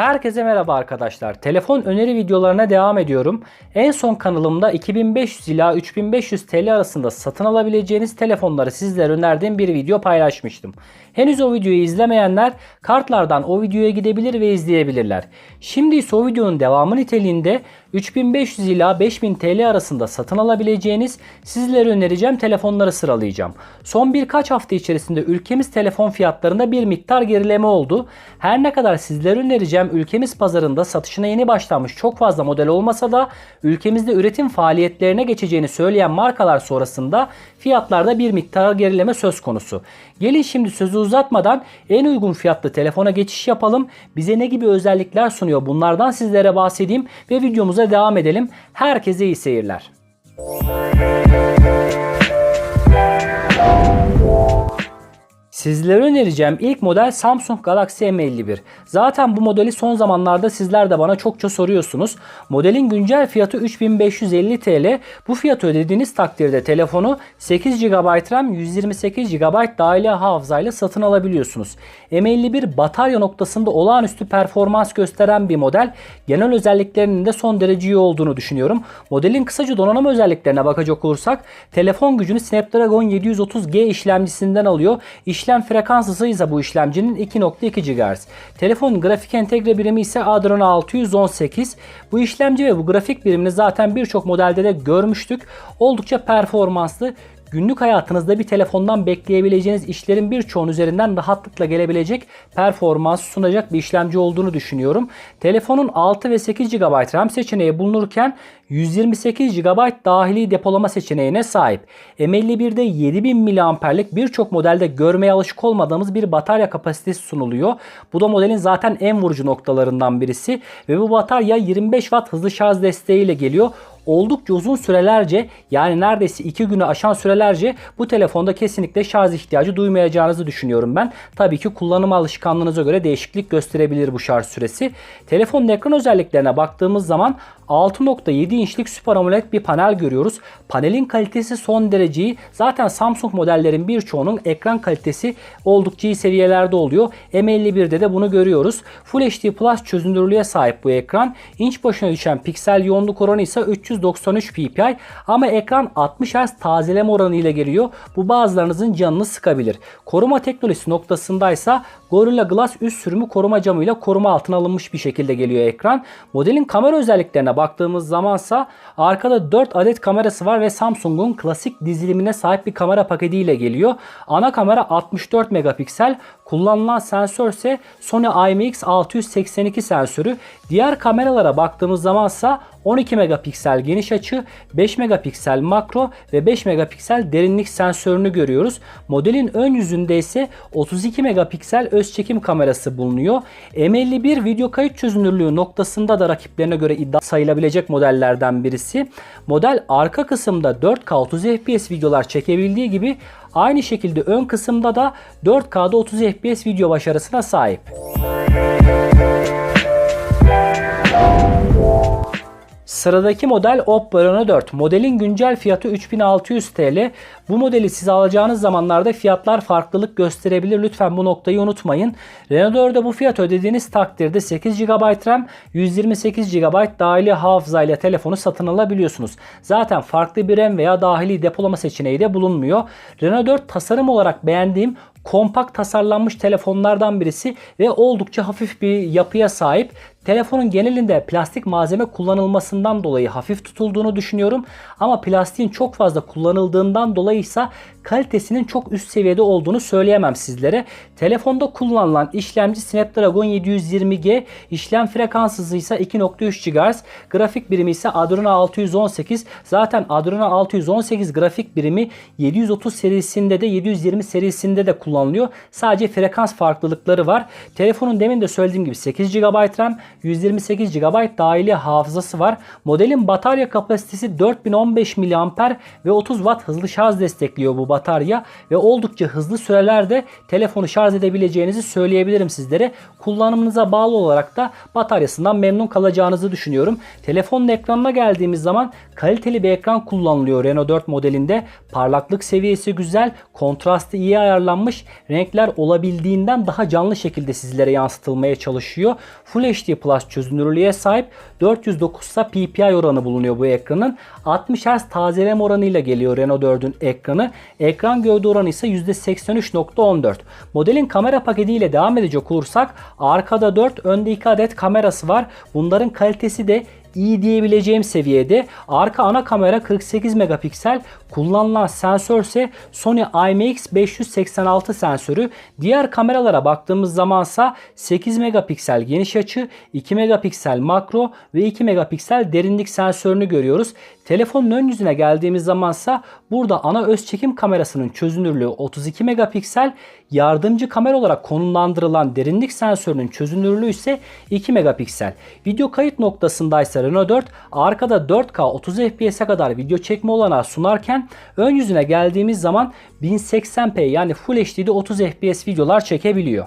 Herkese merhaba arkadaşlar. Telefon öneri videolarına devam ediyorum. En son kanalımda 2500 ila 3500 TL arasında satın alabileceğiniz telefonları sizlere önerdiğim bir video paylaşmıştım. Henüz o videoyu izlemeyenler kartlardan o videoya gidebilir ve izleyebilirler. Şimdi ise o videonun devamı niteliğinde 3500 ila 5000 TL arasında satın alabileceğiniz sizlere önereceğim telefonları sıralayacağım. Son birkaç hafta içerisinde ülkemiz telefon fiyatlarında bir miktar gerileme oldu. Her ne kadar sizlere önereceğim ülkemiz pazarında satışına yeni başlanmış çok fazla model olmasa da ülkemizde üretim faaliyetlerine geçeceğini söyleyen markalar sonrasında fiyatlarda bir miktar gerileme söz konusu. Gelin şimdi sözü uzatmadan en uygun fiyatlı telefona geçiş yapalım. Bize ne gibi özellikler sunuyor bunlardan sizlere bahsedeyim ve videomuza devam edelim. Herkese iyi seyirler. Sizlere önereceğim ilk model Samsung Galaxy M51. Zaten bu modeli son zamanlarda sizler de bana çokça soruyorsunuz. Modelin güncel fiyatı 3550 TL. Bu fiyatı ödediğiniz takdirde telefonu 8 GB RAM 128 GB dahili hafızayla satın alabiliyorsunuz. M51 batarya noktasında olağanüstü performans gösteren bir model. Genel özelliklerinin de son derece iyi olduğunu düşünüyorum. Modelin kısaca donanım özelliklerine bakacak olursak telefon gücünü Snapdragon 730G işlemcisinden alıyor. İşlem frekans hızı ise bu işlemcinin 2.2 GHz. Telefonun grafik entegre birimi ise Adreno 618. Bu işlemci ve bu grafik birimini zaten birçok modelde de görmüştük. Oldukça performanslı günlük hayatınızda bir telefondan bekleyebileceğiniz işlerin birçoğun üzerinden rahatlıkla gelebilecek performans sunacak bir işlemci olduğunu düşünüyorum. Telefonun 6 ve 8 GB RAM seçeneği bulunurken 128 GB dahili depolama seçeneğine sahip. M51'de 7000 mAh'lik birçok modelde görmeye alışık olmadığımız bir batarya kapasitesi sunuluyor. Bu da modelin zaten en vurucu noktalarından birisi ve bu batarya 25 Watt hızlı şarj desteğiyle geliyor oldukça uzun sürelerce yani neredeyse 2 günü aşan sürelerce bu telefonda kesinlikle şarj ihtiyacı duymayacağınızı düşünüyorum ben. Tabii ki kullanım alışkanlığınıza göre değişiklik gösterebilir bu şarj süresi. Telefonun ekran özelliklerine baktığımız zaman 6.7 inçlik Super AMOLED bir panel görüyoruz. Panelin kalitesi son dereceyi zaten Samsung modellerin birçoğunun ekran kalitesi oldukça iyi seviyelerde oluyor. M51'de de bunu görüyoruz. Full HD Plus çözünürlüğe sahip bu ekran. İnç başına düşen piksel yoğunluk oranı ise 393 ppi ama ekran 60 Hz tazeleme oranı ile geliyor. Bu bazılarınızın canını sıkabilir. Koruma teknolojisi noktasındaysa Gorilla Glass üst sürümü koruma camıyla koruma altına alınmış bir şekilde geliyor ekran. Modelin kamera özelliklerine baktığımız zamansa arkada 4 adet kamerası var ve Samsung'un klasik dizilimine sahip bir kamera paketiyle geliyor. Ana kamera 64 megapiksel. Kullanılan sensör ise Sony IMX682 sensörü. Diğer kameralara baktığımız zamansa 12 megapiksel geniş açı, 5 megapiksel makro ve 5 megapiksel derinlik sensörünü görüyoruz. Modelin ön yüzünde ise 32 megapiksel öz çekim kamerası bulunuyor. M51 video kayıt çözünürlüğü noktasında da rakiplerine göre iddia sayılabilecek modellerden birisi. Model arka kısımda 4K 30 FPS videolar çekebildiği gibi aynı şekilde ön kısımda da 4K'da 30 FPS video başarısına sahip. Sıradaki model Oppo Reno 4. Modelin güncel fiyatı 3600 TL. Bu modeli siz alacağınız zamanlarda fiyatlar farklılık gösterebilir. Lütfen bu noktayı unutmayın. Reno 4'e bu fiyat ödediğiniz takdirde 8 GB RAM, 128 GB dahili hafıza ile telefonu satın alabiliyorsunuz. Zaten farklı bir RAM veya dahili depolama seçeneği de bulunmuyor. Reno 4 tasarım olarak beğendiğim kompakt tasarlanmış telefonlardan birisi ve oldukça hafif bir yapıya sahip. Telefonun genelinde plastik malzeme kullanılmasından dolayı hafif tutulduğunu düşünüyorum. Ama plastiğin çok fazla kullanıldığından dolayı ise kalitesinin çok üst seviyede olduğunu söyleyemem sizlere. Telefonda kullanılan işlemci Snapdragon 720G, işlem frekans hızı ise 2.3 GHz, grafik birimi ise Adreno 618. Zaten Adreno 618 grafik birimi 730 serisinde de 720 serisinde de kullanılıyor. Sadece frekans farklılıkları var. Telefonun demin de söylediğim gibi 8 GB RAM, 128 GB dahili hafızası var. Modelin batarya kapasitesi 4015 mAh ve 30 Watt hızlı şarj destekliyor bu batarya ve oldukça hızlı sürelerde telefonu şarj edebileceğinizi söyleyebilirim sizlere. Kullanımınıza bağlı olarak da bataryasından memnun kalacağınızı düşünüyorum. Telefonun ekranına geldiğimiz zaman kaliteli bir ekran kullanılıyor Renault 4 modelinde. Parlaklık seviyesi güzel, kontrastı iyi ayarlanmış, renkler olabildiğinden daha canlı şekilde sizlere yansıtılmaya çalışıyor. Full HD Plus çözünürlüğe sahip 409 ise PPI oranı bulunuyor bu ekranın. 60 Hz tazeleme oranıyla geliyor Renault 4'ün ekranı. Ekran gövde oranı ise %83.14. Modelin kamera paketiyle devam edecek olursak arkada 4, önde 2 adet kamerası var. Bunların kalitesi de iyi diyebileceğim seviyede. Arka ana kamera 48 megapiksel. Kullanılan sensör ise Sony IMX586 sensörü. Diğer kameralara baktığımız zamansa 8 megapiksel geniş açı, 2 megapiksel makro ve 2 megapiksel derinlik sensörünü görüyoruz. Telefonun ön yüzüne geldiğimiz zamansa burada ana öz çekim kamerasının çözünürlüğü 32 megapiksel, yardımcı kamera olarak konumlandırılan derinlik sensörünün çözünürlüğü ise 2 megapiksel. Video kayıt noktasında ise Renault 4 arkada 4K 30 FPS'e kadar video çekme olanağı sunarken ön yüzüne geldiğimiz zaman 1080p yani Full HD'de 30 FPS videolar çekebiliyor.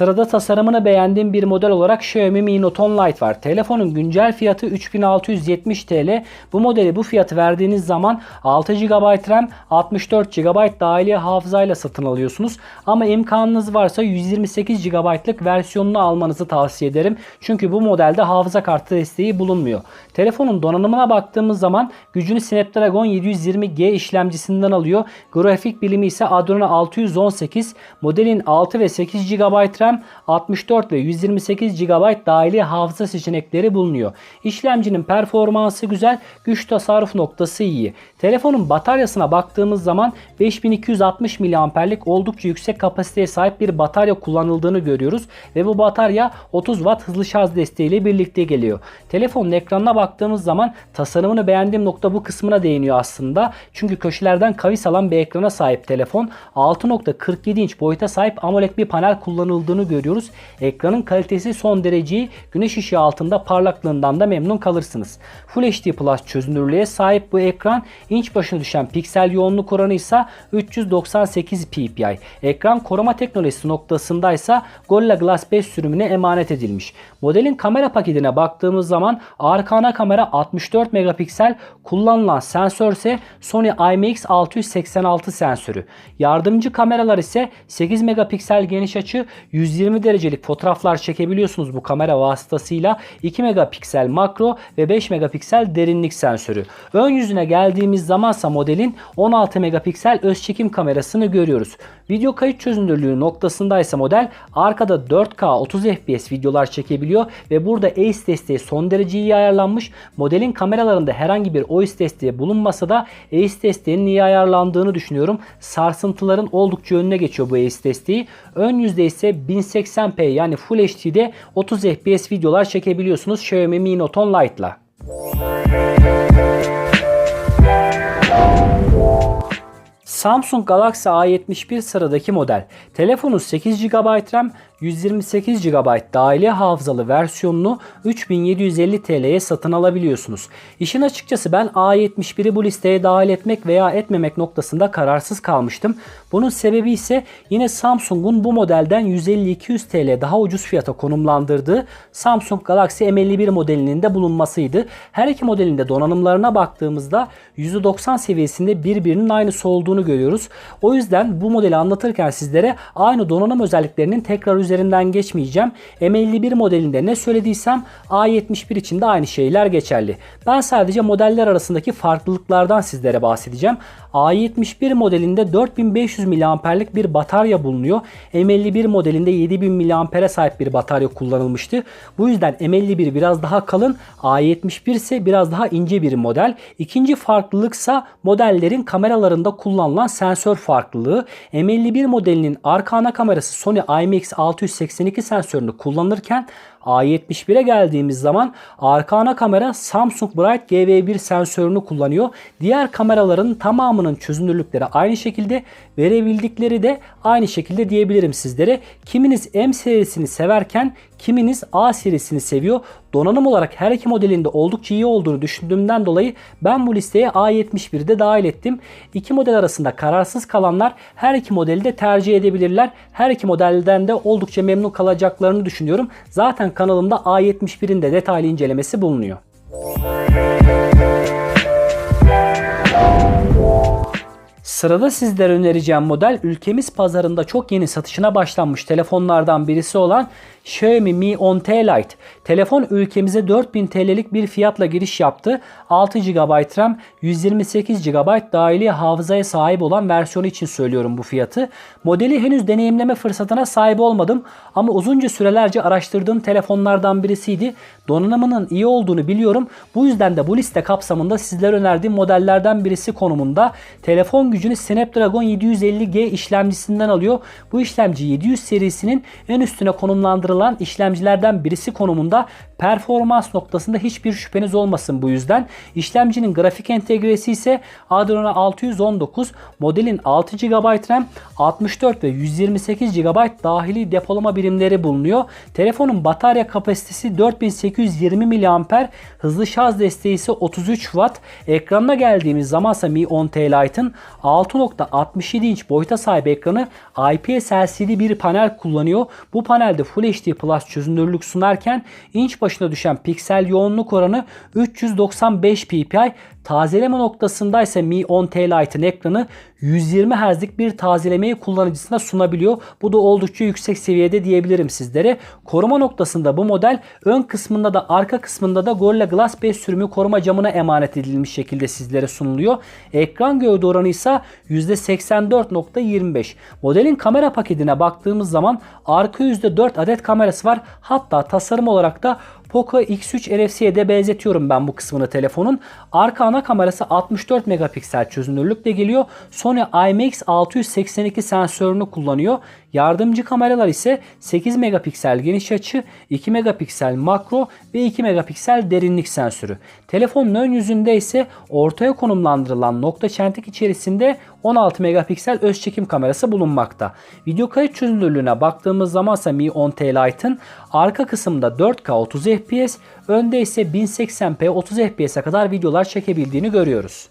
Sırada tasarımını beğendiğim bir model olarak Xiaomi Mi Note 10 Lite var. Telefonun güncel fiyatı 3670 TL. Bu modeli bu fiyatı verdiğiniz zaman 6 GB RAM, 64 GB dahili hafızayla satın alıyorsunuz. Ama imkanınız varsa 128 GB'lık versiyonunu almanızı tavsiye ederim. Çünkü bu modelde hafıza kartı desteği bulunmuyor. Telefonun donanımına baktığımız zaman gücünü Snapdragon 720G işlemcisinden alıyor. Grafik bilimi ise Adreno 618. Modelin 6 ve 8 GB RAM, 64 ve 128 GB dahili hafıza seçenekleri bulunuyor. İşlemcinin performansı güzel, güç tasarruf noktası iyi. Telefonun bataryasına baktığımız zaman 5260 mAh'lik oldukça yüksek kapasiteye sahip bir batarya kullanıldığını görüyoruz ve bu batarya 30 Watt hızlı şarj desteğiyle birlikte geliyor. Telefonun ekranına baktığımız zaman tasarımını beğendiğim nokta bu kısmına değiniyor aslında. Çünkü köşelerden kavis alan bir ekrana sahip telefon. 6.47 inç boyuta sahip AMOLED bir panel kullanıldığını görüyoruz. Ekranın kalitesi son dereceyi güneş ışığı altında parlaklığından da memnun kalırsınız. Full HD Plus çözünürlüğe sahip bu ekran inç başına düşen piksel yoğunluk oranı ise 398 ppi. Ekran koruma teknolojisi noktasında ise Gorilla Glass 5 sürümüne emanet edilmiş. Modelin kamera paketine baktığımız zaman arka ana kamera 64 megapiksel, kullanılan sensör ise Sony IMX686 sensörü. Yardımcı kameralar ise 8 megapiksel geniş açı, 120 derecelik fotoğraflar çekebiliyorsunuz bu kamera vasıtasıyla. 2 megapiksel makro ve 5 megapiksel derinlik sensörü. Ön yüzüne geldiğimiz zamansa modelin 16 megapiksel öz çekim kamerasını görüyoruz. Video kayıt çözünürlüğü noktasındaysa model arkada 4K 30 FPS videolar çekebiliyor ve burada ACE desteği son derece iyi ayarlanmış. Modelin kameralarında herhangi bir OIS desteği bulunmasa da ACE desteğinin iyi ayarlandığını düşünüyorum. Sarsıntıların oldukça önüne geçiyor bu ACE desteği. Ön yüzde ise 1080p yani Full HD'de 30 FPS videolar çekebiliyorsunuz Xiaomi Mi Note 10 Lite'la. Samsung Galaxy A71 sıradaki model. Telefonu 8 GB RAM, 128 GB dahili hafızalı versiyonunu 3750 TL'ye satın alabiliyorsunuz. İşin açıkçası ben A71'i bu listeye dahil etmek veya etmemek noktasında kararsız kalmıştım. Bunun sebebi ise yine Samsung'un bu modelden 150-200 TL daha ucuz fiyata konumlandırdığı Samsung Galaxy M51 modelinin de bulunmasıydı. Her iki modelin de donanımlarına baktığımızda %90 seviyesinde birbirinin aynısı olduğunu görüyoruz. O yüzden bu modeli anlatırken sizlere aynı donanım özelliklerinin tekrar üzerinden geçmeyeceğim. M51 modelinde ne söylediysem A71 için de aynı şeyler geçerli. Ben sadece modeller arasındaki farklılıklardan sizlere bahsedeceğim. A71 modelinde 4500 mAh'lik bir batarya bulunuyor. M51 modelinde 7000 mAh'e sahip bir batarya kullanılmıştı. Bu yüzden M51 biraz daha kalın, A71 ise biraz daha ince bir model. İkinci farklılıksa modellerin kameralarında kullanılan sensör farklılığı. M51 modelinin arka ana kamerası Sony IMX682 sensörünü kullanırken A71'e geldiğimiz zaman arka ana kamera Samsung Bright GV1 sensörünü kullanıyor. Diğer kameraların tamamının çözünürlükleri aynı şekilde verebildikleri de aynı şekilde diyebilirim sizlere. Kiminiz M serisini severken kiminiz A serisini seviyor. Donanım olarak her iki modelinde oldukça iyi olduğunu düşündüğümden dolayı ben bu listeye A71'i de dahil ettim. İki model arasında kararsız kalanlar her iki modeli de tercih edebilirler. Her iki modelden de oldukça memnun kalacaklarını düşünüyorum. Zaten kanalımda A71'in de detaylı incelemesi bulunuyor. Sırada sizlere önereceğim model ülkemiz pazarında çok yeni satışına başlanmış telefonlardan birisi olan Xiaomi Mi 10T Lite. Telefon ülkemize 4000 TL'lik bir fiyatla giriş yaptı. 6 GB RAM, 128 GB dahili hafızaya sahip olan versiyonu için söylüyorum bu fiyatı. Modeli henüz deneyimleme fırsatına sahip olmadım ama uzunca sürelerce araştırdığım telefonlardan birisiydi. Donanımının iyi olduğunu biliyorum. Bu yüzden de bu liste kapsamında sizlere önerdiğim modellerden birisi konumunda. Telefon gücünü Snapdragon 750G işlemcisinden alıyor. Bu işlemci 700 serisinin en üstüne konumlandırılan işlemcilerden birisi konumunda performans noktasında hiçbir şüpheniz olmasın bu yüzden. İşlemcinin grafik entegresi ise Adreno 619 modelin 6 GB RAM 64 ve 128 GB dahili depolama birimleri bulunuyor. Telefonun batarya kapasitesi 4820 mAh, hızlı şarj desteği ise 33 Watt. Ekranına geldiğimiz zamansa Mi 10T Lite'ın 6.67 inç boyuta sahip ekranı IPS LCD bir panel kullanıyor. Bu panelde Full HD Plus çözünürlük sunarken inç başına düşen piksel yoğunluk oranı 395 ppi. Tazeleme noktasında ise Mi 10T Lite'ın ekranı 120 Hz'lik bir tazelemeyi kullanıcısına sunabiliyor. Bu da oldukça yüksek seviyede diyebilirim sizlere. Koruma noktasında bu model ön kısmında da arka kısmında da Gorilla Glass 5 sürümü koruma camına emanet edilmiş şekilde sizlere sunuluyor. Ekran gövde oranı ise %84.25. Modelin kamera paketine baktığımız zaman arka yüzde 4 adet kamerası var. Hatta tasarım olarak da Poco X3 NFC'ye de benzetiyorum ben bu kısmını telefonun. Arka ana kamerası 64 megapiksel çözünürlükle geliyor. Sony IMX682 sensörünü kullanıyor. Yardımcı kameralar ise 8 megapiksel geniş açı, 2 megapiksel makro ve 2 megapiksel derinlik sensörü. Telefonun ön yüzünde ise ortaya konumlandırılan nokta çentik içerisinde 16 megapiksel öz çekim kamerası bulunmakta. Video kayıt çözünürlüğüne baktığımız zaman ise Mi 10T Lite'ın arka kısımda 4K 30 FPS, önde ise 1080p 30 FPS'e kadar videolar çekebildiğini görüyoruz.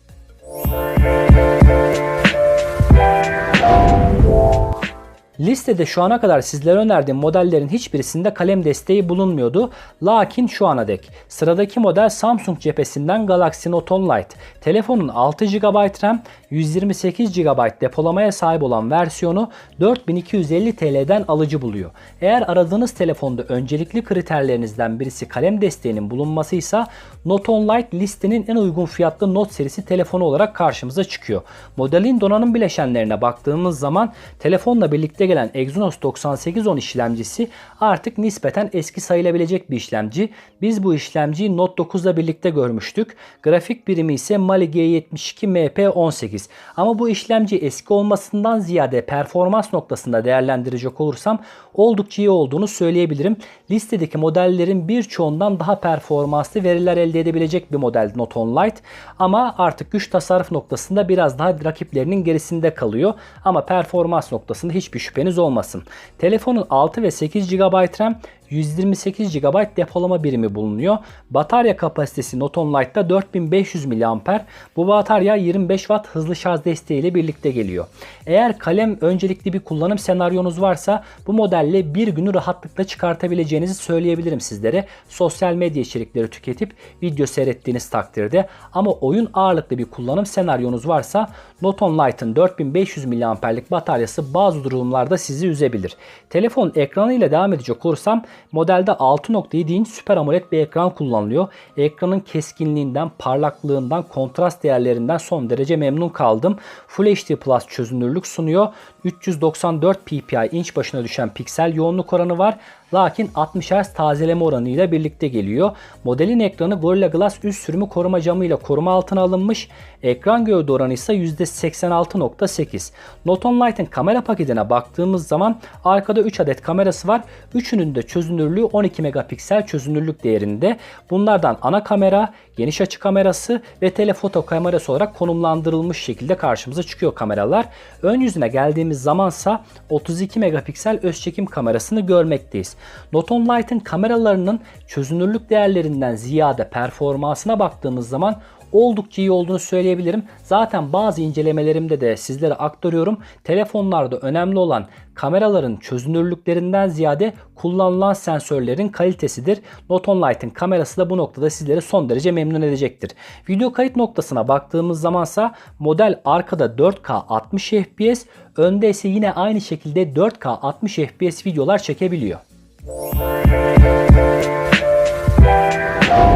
Listede şu ana kadar sizlere önerdiğim modellerin hiçbirisinde kalem desteği bulunmuyordu. Lakin şu ana dek. Sıradaki model Samsung cephesinden Galaxy Note 10 Lite. Telefonun 6 GB RAM, 128 GB depolamaya sahip olan versiyonu 4250 TL'den alıcı buluyor. Eğer aradığınız telefonda öncelikli kriterlerinizden birisi kalem desteğinin bulunmasıysa Note 10 Lite listenin en uygun fiyatlı Note serisi telefonu olarak karşımıza çıkıyor. Modelin donanım bileşenlerine baktığımız zaman telefonla birlikte gelen Exynos 9810 işlemcisi artık nispeten eski sayılabilecek bir işlemci. Biz bu işlemciyi Note 9 ile birlikte görmüştük. Grafik birimi ise Mali G72 MP18. Ama bu işlemci eski olmasından ziyade performans noktasında değerlendirecek olursam oldukça iyi olduğunu söyleyebilirim. Listedeki modellerin birçoğundan daha performanslı veriler elde edebilecek bir model Note 10 Lite. Ama artık güç tasarruf noktasında biraz daha rakiplerinin gerisinde kalıyor. Ama performans noktasında hiçbir şüpheniz olmasın. Telefonun 6 ve 8 GB RAM 128 GB depolama birimi bulunuyor. Batarya kapasitesi Note 10 Lite'da 4500 mAh. Bu batarya 25 Watt hızlı şarj desteği ile birlikte geliyor. Eğer kalem öncelikli bir kullanım senaryonuz varsa bu modelle bir günü rahatlıkla çıkartabileceğinizi söyleyebilirim sizlere. Sosyal medya içerikleri tüketip video seyrettiğiniz takdirde ama oyun ağırlıklı bir kullanım senaryonuz varsa Note 10 Lite'ın 4500 mAh'lik bataryası bazı durumlarda sizi üzebilir. Telefon ekranı ile devam edecek olursam Modelde 6.7 inç Super AMOLED bir ekran kullanılıyor. Ekranın keskinliğinden, parlaklığından, kontrast değerlerinden son derece memnun kaldım. Full HD Plus çözünürlük sunuyor. 394 ppi inç başına düşen piksel yoğunluk oranı var. Lakin 60 Hz tazeleme oranıyla birlikte geliyor. Modelin ekranı Gorilla Glass üst sürümü koruma camıyla koruma altına alınmış. Ekran gövde oranı ise %86.8. Note 10 Lite'ın kamera paketine baktığımız zaman arkada 3 adet kamerası var. Üçünün de çözünürlüğü 12 megapiksel çözünürlük değerinde. Bunlardan ana kamera, geniş açı kamerası ve telefoto kamerası olarak konumlandırılmış şekilde karşımıza çıkıyor kameralar. Ön yüzüne geldiğimiz zamansa 32 megapiksel öz çekim kamerasını görmekteyiz. Noton Light'ın kameralarının çözünürlük değerlerinden ziyade performansına baktığımız zaman oldukça iyi olduğunu söyleyebilirim. Zaten bazı incelemelerimde de sizlere aktarıyorum. Telefonlarda önemli olan kameraların çözünürlüklerinden ziyade kullanılan sensörlerin kalitesidir. Noton Light'ın kamerası da bu noktada sizleri son derece memnun edecektir. Video kayıt noktasına baktığımız zamansa model arkada 4K 60 FPS, önde ise yine aynı şekilde 4K 60 FPS videolar çekebiliyor. Thank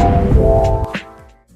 you.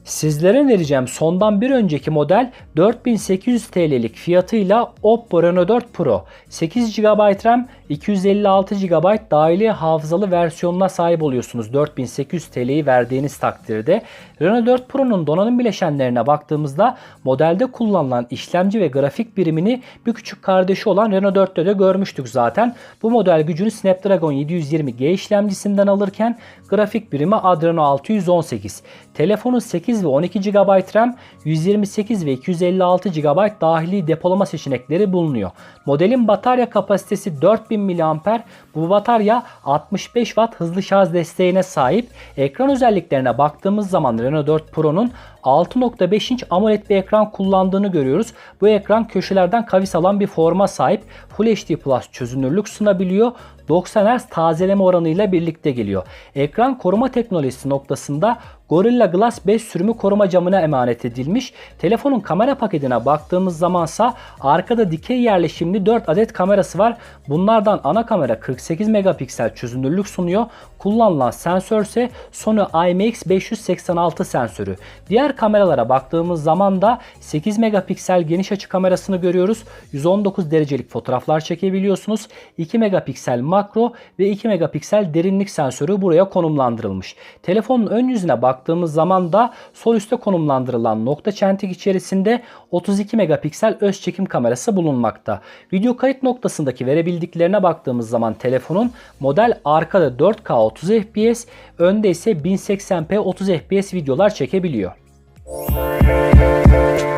Sizlere önereceğim sondan bir önceki model 4800 TL'lik fiyatıyla Oppo Reno 4 Pro. 8 GB RAM, 256 GB dahili hafızalı versiyonuna sahip oluyorsunuz 4800 TL'yi verdiğiniz takdirde. Reno 4 Pro'nun donanım bileşenlerine baktığımızda modelde kullanılan işlemci ve grafik birimini bir küçük kardeşi olan Reno 4'te de görmüştük zaten. Bu model gücünü Snapdragon 720G işlemcisinden alırken grafik birimi Adreno 618. Telefonun 8 ve 12 GB RAM, 128 ve 256 GB dahili depolama seçenekleri bulunuyor. Modelin batarya kapasitesi 4000 mAh. Bu batarya 65 Watt hızlı şarj desteğine sahip. Ekran özelliklerine baktığımız zaman Renault 4 Pro'nun 6.5 inç AMOLED bir ekran kullandığını görüyoruz. Bu ekran köşelerden kavis alan bir forma sahip. Full HD Plus çözünürlük sunabiliyor. 90 Hz tazeleme oranıyla birlikte geliyor. Ekran koruma teknolojisi noktasında Gorilla Glass 5 sürümü koruma camına emanet edilmiş. Telefonun kamera paketine baktığımız zamansa arkada dikey yerleşimli 4 adet kamerası var. Bunlardan ana kamera 48 megapiksel çözünürlük sunuyor. Kullanılan sensör ise Sony IMX586 sensörü. Diğer kameralara baktığımız zaman da 8 megapiksel geniş açı kamerasını görüyoruz. 119 derecelik fotoğraflar çekebiliyorsunuz. 2 megapiksel makro ve 2 megapiksel derinlik sensörü buraya konumlandırılmış. Telefonun ön yüzüne baktığımız zaman da sol üstte konumlandırılan nokta çentik içerisinde 32 megapiksel öz çekim kamerası bulunmakta. Video kayıt noktasındaki verebildiklerine baktığımız zaman telefonun model arkada 4K 30 FPS, önde ise 1080p 30 FPS videolar çekebiliyor. Thank you.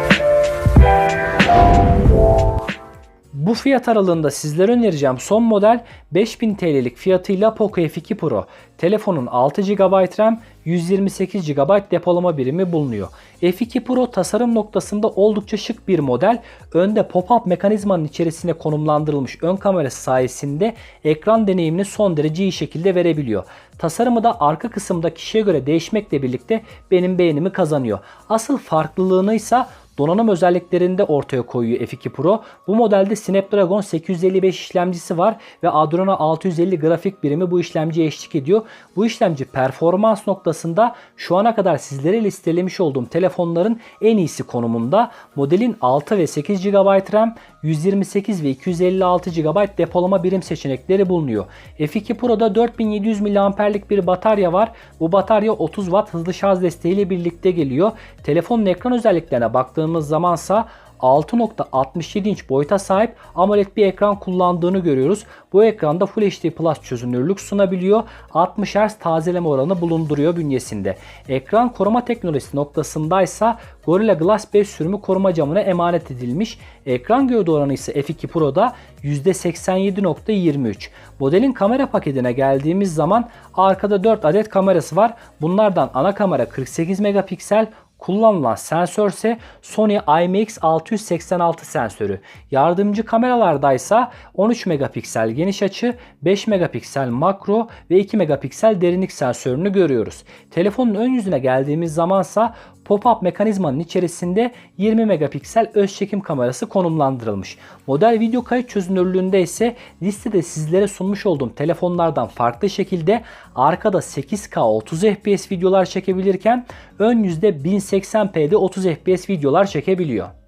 Bu fiyat aralığında sizlere önereceğim son model 5000 TL'lik fiyatıyla Poco F2 Pro. Telefonun 6 GB RAM, 128 GB depolama birimi bulunuyor. F2 Pro tasarım noktasında oldukça şık bir model. Önde pop-up mekanizmanın içerisine konumlandırılmış ön kamerası sayesinde ekran deneyimini son derece iyi şekilde verebiliyor. Tasarımı da arka kısımda kişiye göre değişmekle birlikte benim beğenimi kazanıyor. Asıl farklılığını ise donanım özelliklerinde ortaya koyuyor F2 Pro. Bu modelde Snapdragon 855 işlemcisi var ve Adreno 650 grafik birimi bu işlemciye eşlik ediyor. Bu işlemci performans noktasında şu ana kadar sizlere listelemiş olduğum telefonların en iyisi konumunda. Modelin 6 ve 8 GB RAM, 128 ve 256 GB depolama birim seçenekleri bulunuyor. F2 Pro'da 4700 mAh'lik bir batarya var. Bu batarya 30 Watt hızlı şarj desteğiyle birlikte geliyor. Telefonun ekran özelliklerine baktığımız zamansa 6.67 inç boyuta sahip AMOLED bir ekran kullandığını görüyoruz. Bu ekranda Full HD Plus çözünürlük sunabiliyor. 60 Hz tazeleme oranı bulunduruyor bünyesinde. Ekran koruma teknolojisi noktasındaysa Gorilla Glass 5 sürümü koruma camına emanet edilmiş. Ekran gövde oranı ise F2 Pro'da %87.23. Modelin kamera paketine geldiğimiz zaman arkada 4 adet kamerası var. Bunlardan ana kamera 48 megapiksel, Kullanılan sensör ise Sony IMX686 sensörü. Yardımcı kameralardaysa 13 megapiksel geniş açı, 5 megapiksel makro ve 2 megapiksel derinlik sensörünü görüyoruz. Telefonun ön yüzüne geldiğimiz zamansa pop-up mekanizmanın içerisinde 20 megapiksel öz çekim kamerası konumlandırılmış. Model video kayıt çözünürlüğünde ise listede sizlere sunmuş olduğum telefonlardan farklı şekilde arkada 8K 30 FPS videolar çekebilirken ön yüzde 1080p'de 30 FPS videolar çekebiliyor.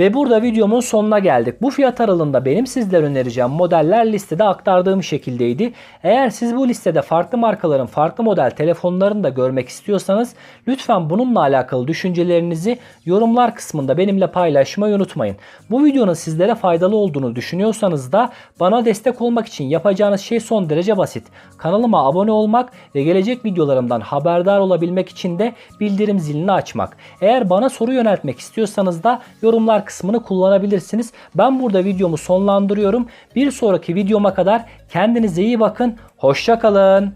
Ve burada videomun sonuna geldik. Bu fiyat aralığında benim sizlere önereceğim modeller listede aktardığım şekildeydi. Eğer siz bu listede farklı markaların farklı model telefonlarını da görmek istiyorsanız lütfen bununla alakalı düşüncelerinizi yorumlar kısmında benimle paylaşmayı unutmayın. Bu videonun sizlere faydalı olduğunu düşünüyorsanız da bana destek olmak için yapacağınız şey son derece basit. Kanalıma abone olmak ve gelecek videolarımdan haberdar olabilmek için de bildirim zilini açmak. Eğer bana soru yöneltmek istiyorsanız da yorumlar kısmını kullanabilirsiniz. Ben burada videomu sonlandırıyorum. Bir sonraki videoma kadar kendinize iyi bakın. Hoşçakalın.